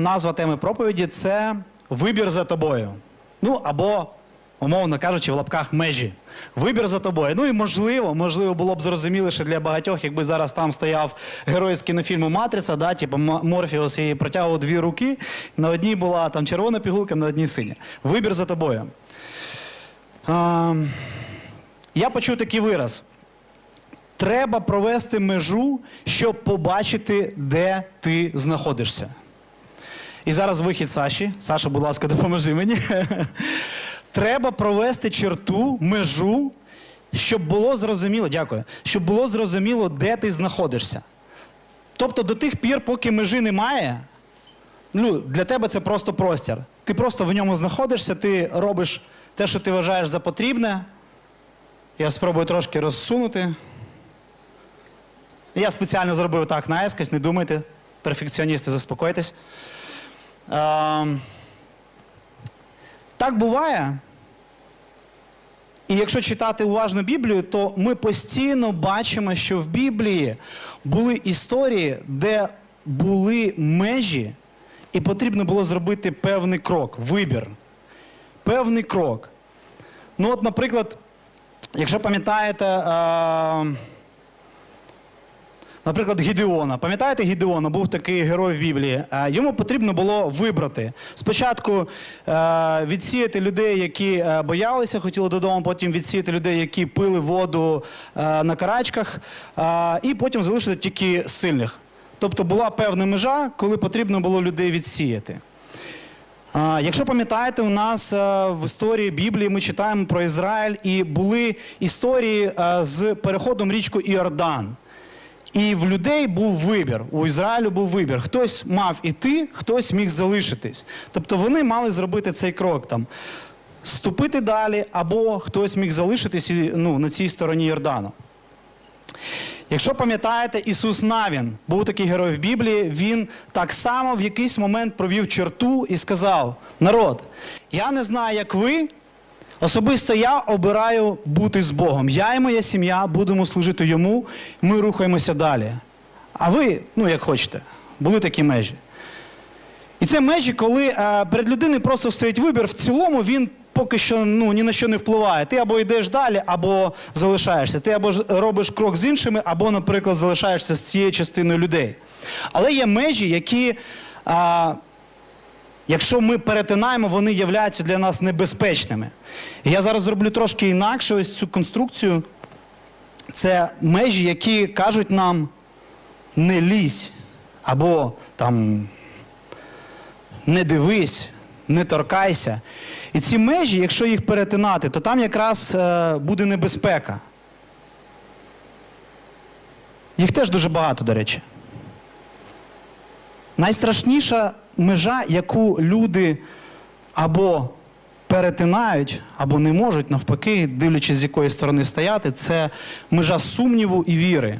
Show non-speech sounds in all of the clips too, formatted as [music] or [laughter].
назва теми проповіді це вибір за тобою. Ну або, умовно кажучи, в лапках межі. Вибір за тобою. Ну і можливо, можливо, було б зрозуміліше для багатьох, якби зараз там стояв герой з кінофільму Матриця, да, типу Морфіус і протягував дві руки. На одній була там червона пігулка, на одній синя. Вибір за тобою. А, я почув такий вираз. Треба провести межу, щоб побачити, де ти знаходишся. І зараз вихід Саші. Саша, будь ласка, допоможи мені. [laughs] Треба провести черту, межу, щоб було зрозуміло, дякую, щоб було зрозуміло, де ти знаходишся. Тобто до тих пір, поки межі немає, ну, для тебе це просто простір. Ти просто в ньому знаходишся, ти робиш те, що ти вважаєш за потрібне. Я спробую трошки розсунути. Я спеціально зробив так наискось, не думайте, перфекціоністи, заспокойтесь. Ем, так буває. І якщо читати уважно Біблію, то ми постійно бачимо, що в Біблії були історії, де були межі, і потрібно було зробити певний крок, вибір. Певний крок. Ну, от, наприклад, якщо пам'ятаєте. Наприклад, Гідеона. Пам'ятаєте Гідеона? Був такий герой в Біблії. Е, Йому потрібно було вибрати. Спочатку е, відсіяти людей, які е, боялися, хотіли додому, потім відсіяти людей, які пили воду на карачках, і потім залишити тільки сильних. Тобто була певна межа, коли потрібно було людей відсіяти. Якщо пам'ятаєте, у нас в історії Біблії ми читаємо про Ізраїль, і були історії з переходом річку Іордан. І в людей був вибір. У Ізраїлю був вибір. Хтось мав іти, хтось міг залишитись. Тобто вони мали зробити цей крок там. Ступити далі, або хтось міг залишитись ну, на цій стороні Йордану. Якщо пам'ятаєте, Ісус Навін був такий герой в Біблії, він так само в якийсь момент провів черту і сказав: народ, я не знаю, як ви. Особисто я обираю бути з Богом. Я і моя сім'я будемо служити йому, ми рухаємося далі. А ви, ну як хочете, були такі межі. І це межі, коли е, перед людиною просто стоїть вибір, в цілому він поки що ну, ні на що не впливає. Ти або йдеш далі, або залишаєшся. Ти або робиш крок з іншими, або, наприклад, залишаєшся з цією частиною людей. Але є межі, які. Е, Якщо ми перетинаємо, вони являються для нас небезпечними. Я зараз зроблю трошки інакше ось цю конструкцію. Це межі, які кажуть нам не лізь, або там не дивись, не торкайся. І ці межі, якщо їх перетинати, то там якраз е, буде небезпека. Їх теж дуже багато, до речі. Найстрашніша межа, яку люди або перетинають, або не можуть, навпаки, дивлячись, з якої сторони стояти, це межа сумніву і віри.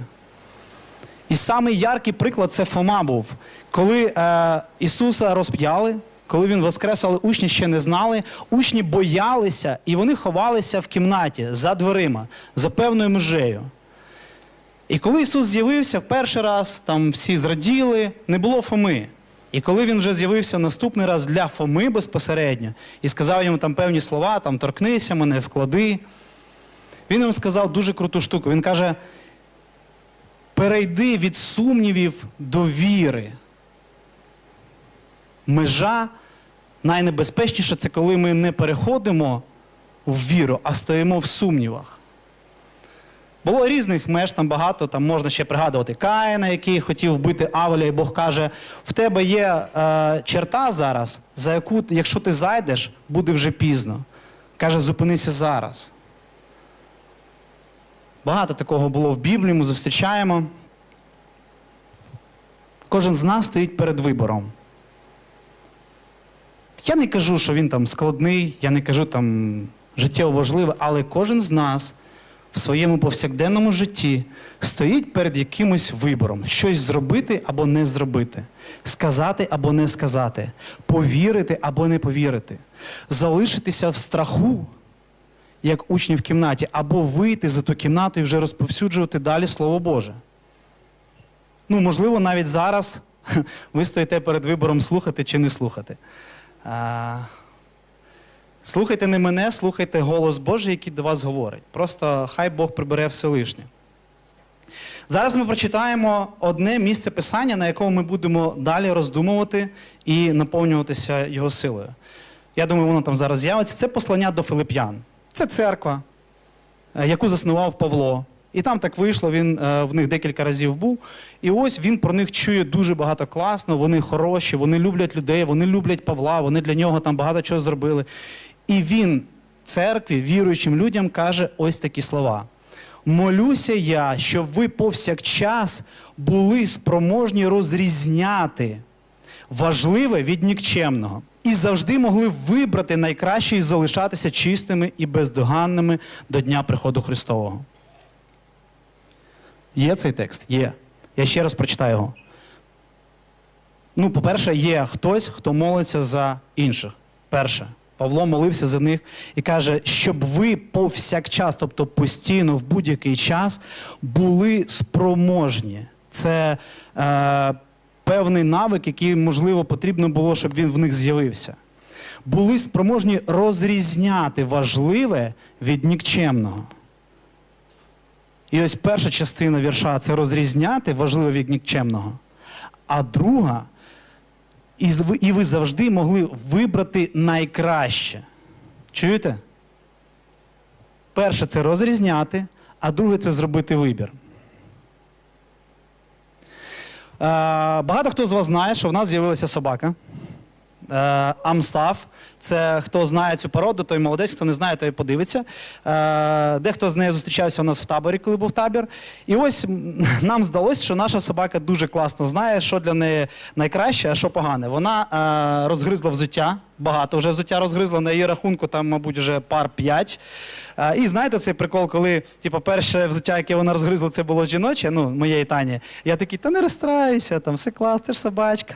І самий яркий приклад це Фома був. Коли е, Ісуса розп'яли, коли Він воскрес, але учні ще не знали, учні боялися і вони ховалися в кімнаті за дверима, за певною межею. І коли Ісус з'явився в перший раз, там всі зраділи, не було Фоми. І коли він вже з'явився наступний раз для Фоми безпосередньо і сказав йому там певні слова, там торкнися мене, вклади, він йому сказав дуже круту штуку. Він каже: перейди від сумнівів до віри. Межа найнебезпечніша це коли ми не переходимо в віру, а стоїмо в сумнівах. Було різних меж, там багато, там можна ще пригадувати Каїна, який хотів вбити Авеля, і Бог каже: в тебе є е, черта зараз, за яку, якщо ти зайдеш, буде вже пізно. Каже, зупинися зараз. Багато такого було в Біблії, ми зустрічаємо. Кожен з нас стоїть перед вибором. Я не кажу, що він там складний, я не кажу там життєво важливий, але кожен з нас в своєму повсякденному житті стоїть перед якимось вибором, щось зробити або не зробити, сказати або не сказати, повірити або не повірити, залишитися в страху, як учні в кімнаті, або вийти за ту кімнату і вже розповсюджувати далі Слово Боже. Ну, можливо, навіть зараз [laughs] ви стоїте перед вибором слухати чи не слухати. Слухайте не мене, слухайте голос Божий, який до вас говорить. Просто хай Бог прибере все лишнє. Зараз ми прочитаємо одне місце писання, на якому ми будемо далі роздумувати і наповнюватися його силою. Я думаю, воно там зараз з'явиться. Це послання до Филип'ян. Це церква, е, яку заснував Павло. І там так вийшло, він е, в них декілька разів був. І ось він про них чує дуже багато класно, вони хороші, вони люблять людей, вони люблять Павла, вони для нього там багато чого зробили. І він церкві, віруючим людям, каже ось такі слова. Молюся я, щоб ви повсякчас були спроможні розрізняти важливе від нікчемного і завжди могли вибрати найкраще і залишатися чистими і бездоганними до дня приходу Христового. Є цей текст? Є. Я ще раз прочитаю його. Ну, по-перше, є хтось, хто молиться за інших. Перше. Павло молився за них і каже, щоб ви повсякчас, тобто постійно в будь-який час, були спроможні. Це е, певний навик, який, можливо, потрібно було, щоб він в них з'явився. Були спроможні розрізняти важливе від нікчемного. І ось перша частина вірша це розрізняти важливе від нікчемного. А друга, і ви- завжди могли вибрати найкраще. Чуєте? Перше це розрізняти, а друге це зробити вибір. Е, багато хто з вас знає, що в нас з'явилася собака. Е, Амстав. Це хто знає цю породу, той молодець, хто не знає, той подивиться. Е, Дехто з нею зустрічався у нас в таборі, коли був табір. І ось [laughs] нам здалося, що наша собака дуже класно знає, що для неї найкраще, а що погане. Вона е, розгризла взуття, багато вже взуття розгризла, на її рахунку там, мабуть, вже пар п'ять. І знаєте цей прикол, коли типу, перше взуття, яке вона розгризла, це було жіноче, ну, моєї Тані. Я такий, та не розстраюйся, там все клас, ти ж собачка.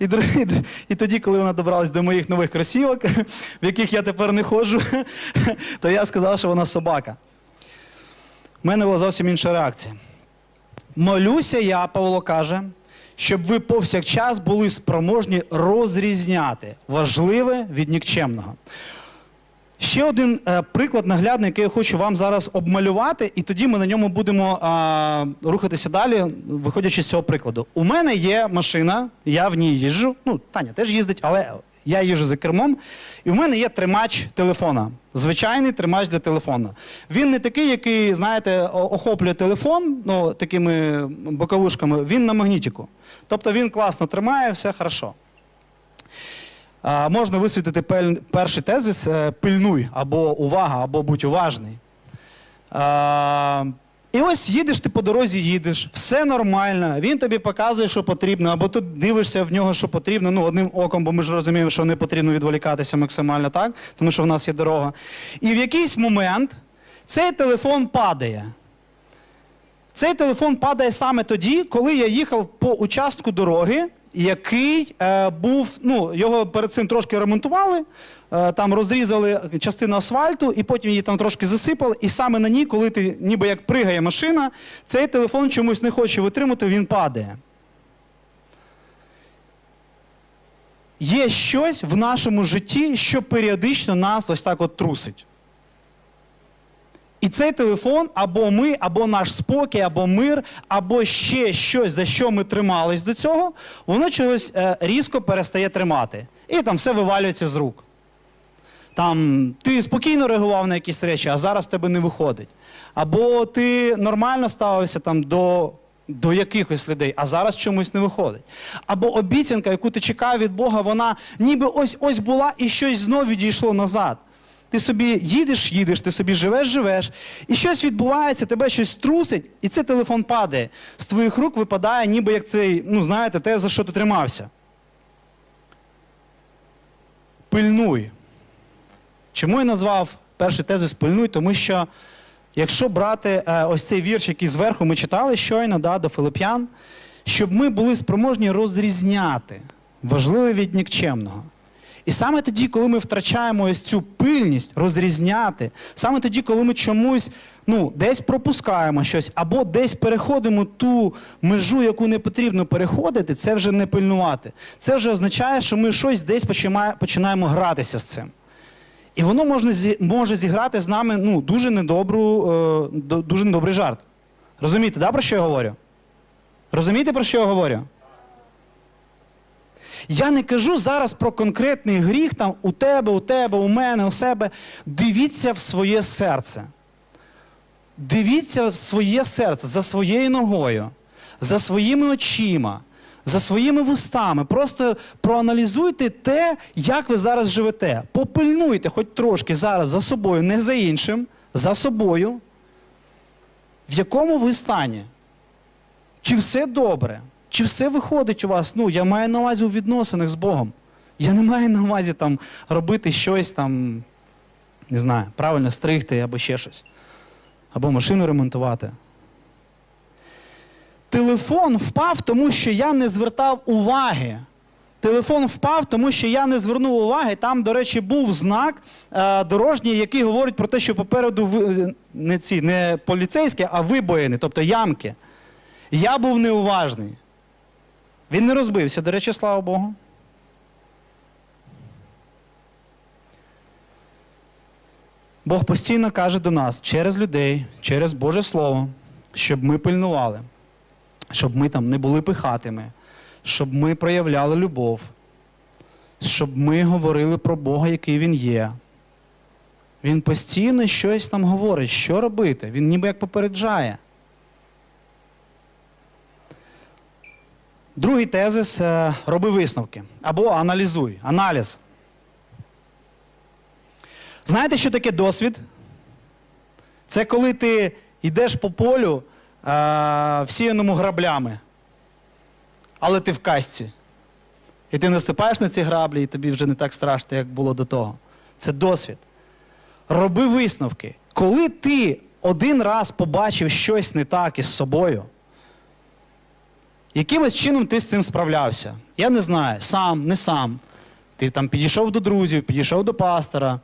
І, і, і тоді, коли вона добралась до моїх нових кросівок, в яких я тепер не ходжу, то я сказав, що вона собака. У мене була зовсім інша реакція. Молюся я, Павло каже, щоб ви повсякчас були спроможні розрізняти важливе від нікчемного. Ще один е, приклад наглядний, який я хочу вам зараз обмалювати, і тоді ми на ньому будемо е, рухатися далі, виходячи з цього прикладу. У мене є машина, я в ній їжджу. Ну, Таня теж їздить, але я їжджу за кермом. І в мене є тримач телефона. Звичайний тримач для телефона. Він не такий, який, знаєте, охоплює телефон ну, такими боковушками, він на магнітику. Тобто він класно тримає, все хорошо. А, можна висвітити перший тезис е, пильнуй або увага, або будь уважний. А, і ось їдеш ти по дорозі, їдеш, все нормально, він тобі показує, що потрібно, або ти дивишся в нього, що потрібно. Ну, одним оком, бо ми ж розуміємо, що не потрібно відволікатися максимально, так? Тому що в нас є дорога. І в якийсь момент цей телефон падає. Цей телефон падає саме тоді, коли я їхав по участку дороги, який е, був, ну, його перед цим трошки ремонтували, е, там розрізали частину асфальту, і потім її там трошки засипали. І саме на ній, коли ти ніби як пригає машина, цей телефон чомусь не хоче витримати, він падає. Є щось в нашому житті, що періодично нас ось так от трусить. І цей телефон або ми, або наш спокій, або мир, або ще щось, за що ми тримались до цього, воно чогось е, різко перестає тримати. І там все вивалюється з рук. Там ти спокійно реагував на якісь речі, а зараз в тебе не виходить. Або ти нормально ставився там до, до якихось людей, а зараз чомусь не виходить. Або обіцянка, яку ти чекав від Бога, вона ніби ось ось була і щось знов відійшло назад. Ти собі їдеш, їдеш, ти собі живеш, живеш, і щось відбувається, тебе щось трусить, і цей телефон падає. З твоїх рук випадає, ніби як цей, ну знаєте, те, за що ти тримався. Пильнуй. Чому я назвав перший тезис пильнуй? Тому що якщо брати е, ось цей вірш, який зверху ми читали щойно да, до Филип'ян, щоб ми були спроможні розрізняти важливе від нікчемного. І саме тоді, коли ми втрачаємо ось цю пильність розрізняти, саме тоді, коли ми чомусь ну, десь пропускаємо щось, або десь переходимо ту межу, яку не потрібно переходити, це вже не пильнувати. Це вже означає, що ми щось десь починає- починаємо гратися з цим. І воно можна, може зіграти з нами ну, дуже, недобру, е, дуже недобрий жарт. Розумієте, да, про що я говорю? Розумієте, про що я говорю? Я не кажу зараз про конкретний гріх там у тебе, у тебе, у мене, у себе. Дивіться в своє серце. Дивіться в своє серце за своєю ногою, за своїми очима, за своїми вустами. Просто проаналізуйте те, як ви зараз живете. Попильнуйте хоч трошки зараз за собою, не за іншим, за собою. В якому ви стані? Чи все добре? Чи все виходить у вас? Ну, я маю на увазі у відносинах з Богом. Я не маю на увазі там робити щось там, не знаю, правильно стригти або ще щось. Або машину ремонтувати. Телефон впав, тому що я не звертав уваги. Телефон впав, тому що я не звернув уваги. Там, до речі, був знак е, дорожній, який говорить про те, що попереду ви- не ці, не поліцейські, а вибоїни, тобто ямки. Я був неуважний. Він не розбився, до речі, слава Богу. Бог постійно каже до нас через людей, через Боже Слово, щоб ми пильнували, щоб ми там не були пихатими, щоб ми проявляли любов, щоб ми говорили про Бога, який Він є. Він постійно щось нам говорить, що робити. Він ніби як попереджає. Другий тезис е, роби висновки або аналізуй, аналіз. Знаєте, що таке досвід? Це коли ти йдеш по полю е, всіяному граблями, але ти в касці. І ти наступаєш на ці граблі, і тобі вже не так страшно, як було до того. Це досвід. Роби висновки. Коли ти один раз побачив щось не так із собою, якимось чином ти з цим справлявся? Я не знаю, сам, не сам. Ти там підійшов до друзів, підійшов до пастора,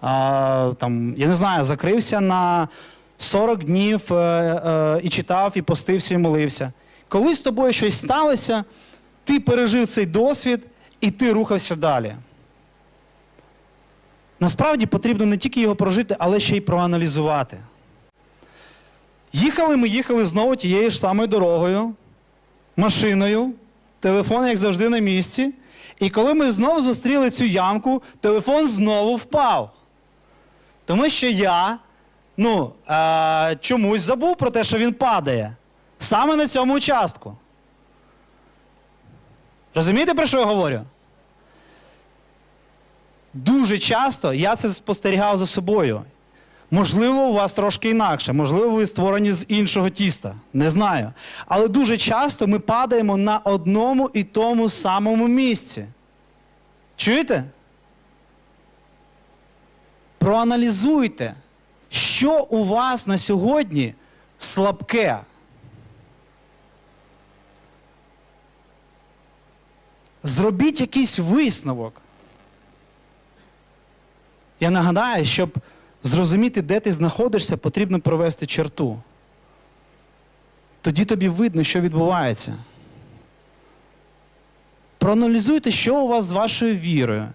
а, там, я не знаю, закрився на 40 днів е, е, і читав, і постився, і молився. Коли з тобою щось сталося, ти пережив цей досвід і ти рухався далі. Насправді потрібно не тільки його прожити, але ще й проаналізувати. Їхали ми їхали знову тією ж самою дорогою, машиною, телефон, як завжди, на місці. І коли ми знову зустріли цю ямку, телефон знову впав. Тому що я ну, е, чомусь забув про те, що він падає. Саме на цьому участку. Розумієте, про що я говорю? Дуже часто я це спостерігав за собою. Можливо, у вас трошки інакше, можливо, ви створені з іншого тіста. Не знаю. Але дуже часто ми падаємо на одному і тому самому місці. Чуєте? Проаналізуйте, що у вас на сьогодні слабке. Зробіть якийсь висновок. Я нагадаю, щоб зрозуміти, де ти знаходишся, потрібно провести черту. Тоді тобі видно, що відбувається. Проаналізуйте, що у вас з вашою вірою,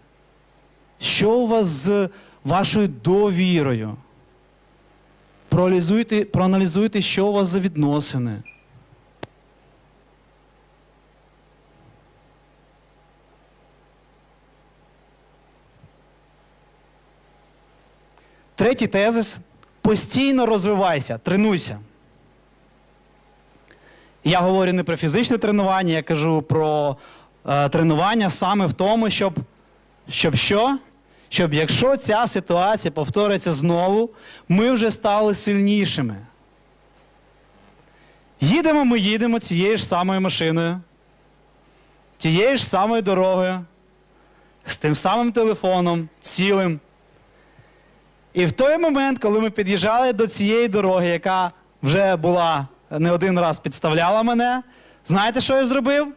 що у вас з вашою довірою. Проаналізуйте, проаналізуйте, що у вас за відносини. Третій тезис постійно розвивайся, тренуйся. Я говорю не про фізичне тренування, я кажу про е, тренування саме в тому, щоб, щоб що? Щоб якщо ця ситуація повториться знову, ми вже стали сильнішими. Їдемо ми їдемо цією ж самою машиною, тією ж самою дорогою, з тим самим телефоном, цілим. І в той момент, коли ми під'їжджали до цієї дороги, яка вже була не один раз підставляла мене, знаєте, що я зробив?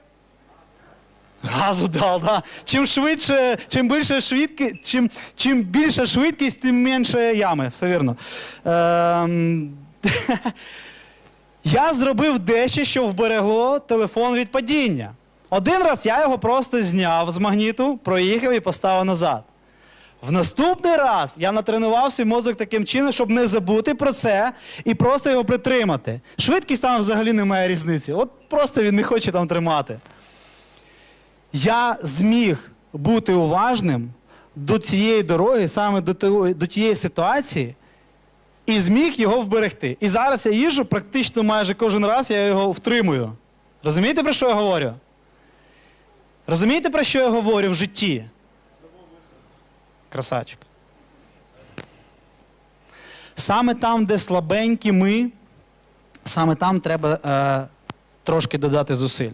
Газу дав, да. Чим швидше, чим більше швидкі, чим, чим більша швидкість, тим менше ями. Все вірно. Ем... [laughs] я зробив дещо, що вберегло телефон від падіння. Один раз я його просто зняв з магніту, проїхав і поставив назад. В наступний раз я натренував свій мозок таким чином, щоб не забути про це і просто його притримати. Швидкість там взагалі немає різниці. От просто він не хоче там тримати. Я зміг бути уважним до цієї дороги, саме до, тієї ситуації, і зміг його вберегти. І зараз я їжджу практично майже кожен раз, я його втримую. Розумієте, про що я говорю? Розумієте, про що я говорю в житті? Красавчик. Саме там, де слабенькі ми, саме там треба е, трошки додати зусиль.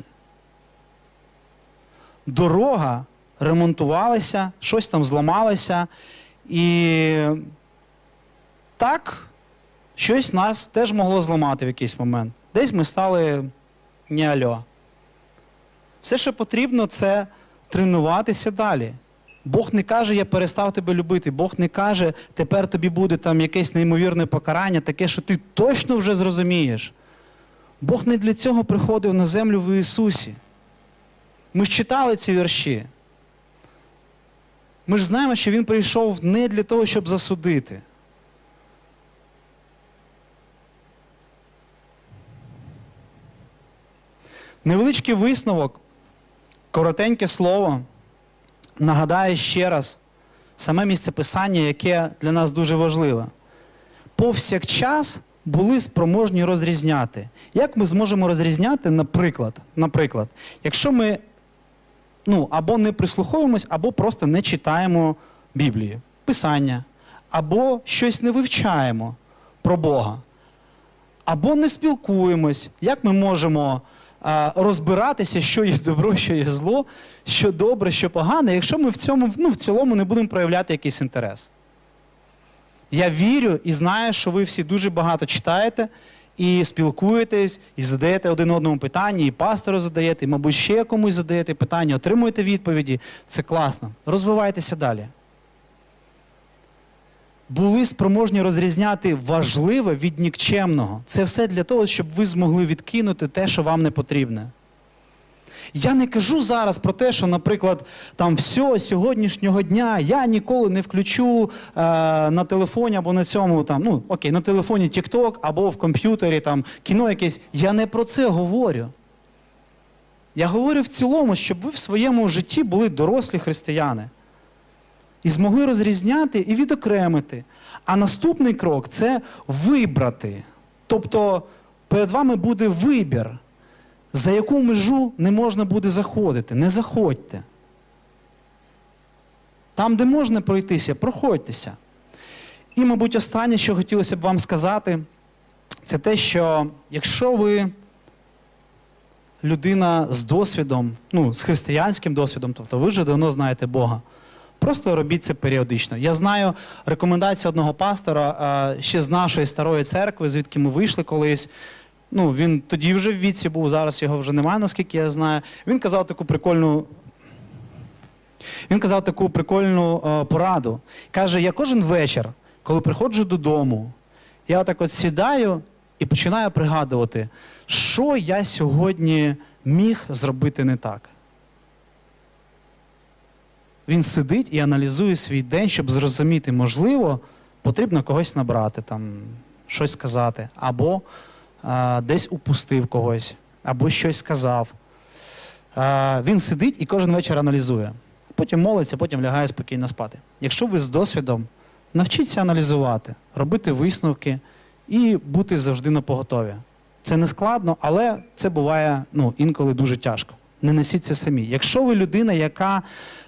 Дорога ремонтувалася, щось там зламалося, і так, щось нас теж могло зламати в якийсь момент. Десь ми стали не альо. Все, що потрібно, це тренуватися далі. Бог не каже, я перестав тебе любити. Бог не каже, тепер тобі буде там якесь неймовірне покарання, таке, що ти точно вже зрозумієш. Бог не для цього приходив на землю в Ісусі. Ми ж читали ці вірші. Ми ж знаємо, що Він прийшов не для того, щоб засудити. Невеличкий висновок, коротеньке слово нагадає ще раз саме місце писання, яке для нас дуже важливе. Повсякчас були спроможні розрізняти. Як ми зможемо розрізняти, наприклад, наприклад, якщо ми ну, або не прислуховуємось, або просто не читаємо Біблії, Писання, або щось не вивчаємо про Бога, або не спілкуємось, як ми можемо розбиратися, що є добро, що є зло, що добре, що погане, якщо ми в цьому ну, в цілому не будемо проявляти якийсь інтерес. Я вірю і знаю, що ви всі дуже багато читаєте і спілкуєтесь, і задаєте один одному питання, і пастору задаєте, і, мабуть, ще комусь задаєте питання, отримуєте відповіді. Це класно. Розвивайтеся далі. Були спроможні розрізняти важливе від нікчемного. Це все для того, щоб ви змогли відкинути те, що вам не потрібне. Я не кажу зараз про те, що, наприклад, там все сьогоднішнього дня я ніколи не включу е, на телефоні або на цьому там, ну окей, на телефоні TikTok або в комп'ютері там кіно якесь. Я не про це говорю. Я говорю в цілому, щоб ви в своєму житті були дорослі християни і змогли розрізняти і відокремити. А наступний крок це вибрати. Тобто перед вами буде вибір. За яку межу не можна буде заходити. Не заходьте. Там, де можна пройтися, проходьтеся. І, мабуть, останнє, що хотілося б вам сказати, це те, що якщо ви людина з досвідом, ну, з християнським досвідом, тобто ви вже давно знаєте Бога, просто робіть це періодично. Я знаю рекомендацію одного пастора ще з нашої старої церкви, звідки ми вийшли колись. Ну, він тоді вже в віці був, зараз його вже немає, наскільки я знаю. Він казав таку прикольну. Він казав таку прикольну е, пораду. Каже: я кожен вечір, коли приходжу додому, я отак от сідаю і починаю пригадувати, що я сьогодні міг зробити не так. Він сидить і аналізує свій день, щоб зрозуміти, можливо, потрібно когось набрати, там, щось сказати, або а, десь упустив когось, або щось сказав. А, він сидить і кожен вечір аналізує. Потім молиться, потім лягає спокійно спати. Якщо ви з досвідом, навчіться аналізувати, робити висновки і бути завжди на поготові. Це не складно, але це буває ну, інколи дуже тяжко. Не несіть це самі. Якщо ви людина, яка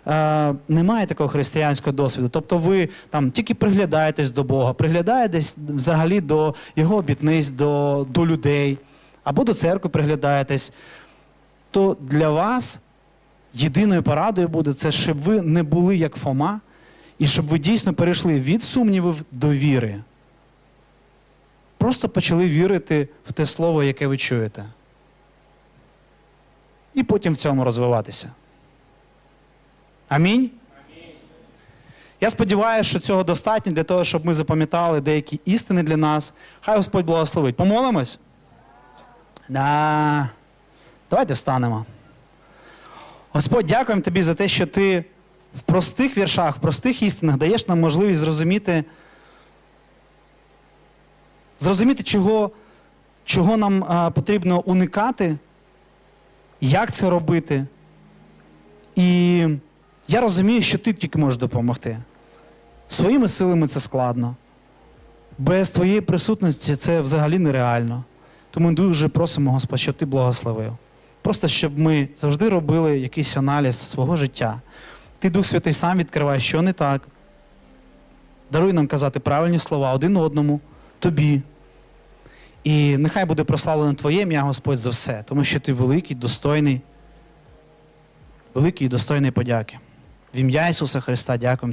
е, не має такого християнського досвіду, тобто ви там тільки приглядаєтесь до Бога, приглядаєтесь взагалі до Його обітниць, до, до людей, або до церкви приглядаєтесь, то для вас єдиною порадою буде це, щоб ви не були як Фома, і щоб ви дійсно перейшли від сумнівів до віри. Просто почали вірити в те слово, яке ви чуєте. І потім в цьому розвиватися. Амінь. Я сподіваюся, що цього достатньо для того, щоб ми запам'ятали деякі істини для нас. Хай Господь благословить. Помолимось? Да. Давайте встанемо. Господь, дякуємо тобі за те, що ти в простих віршах, в простих істинах даєш нам можливість зрозуміти, зрозуміти, чого, чого нам а, потрібно уникати, як це робити. І я розумію, що ти тільки можеш допомогти. Своїми силами це складно. Без твоєї присутності це взагалі нереально. Тому дуже просимо, Господь, щоб ти благословив. Просто щоб ми завжди робили якийсь аналіз свого життя. Ти, Дух Святий, сам відкривай, що не так. Даруй нам казати правильні слова один одному, тобі. І нехай буде прославлено Твоє ім'я, Господь, за все, тому що ти великий, достойний, великий і достойний подяки. В ім'я Ісуса Христа дякуємо.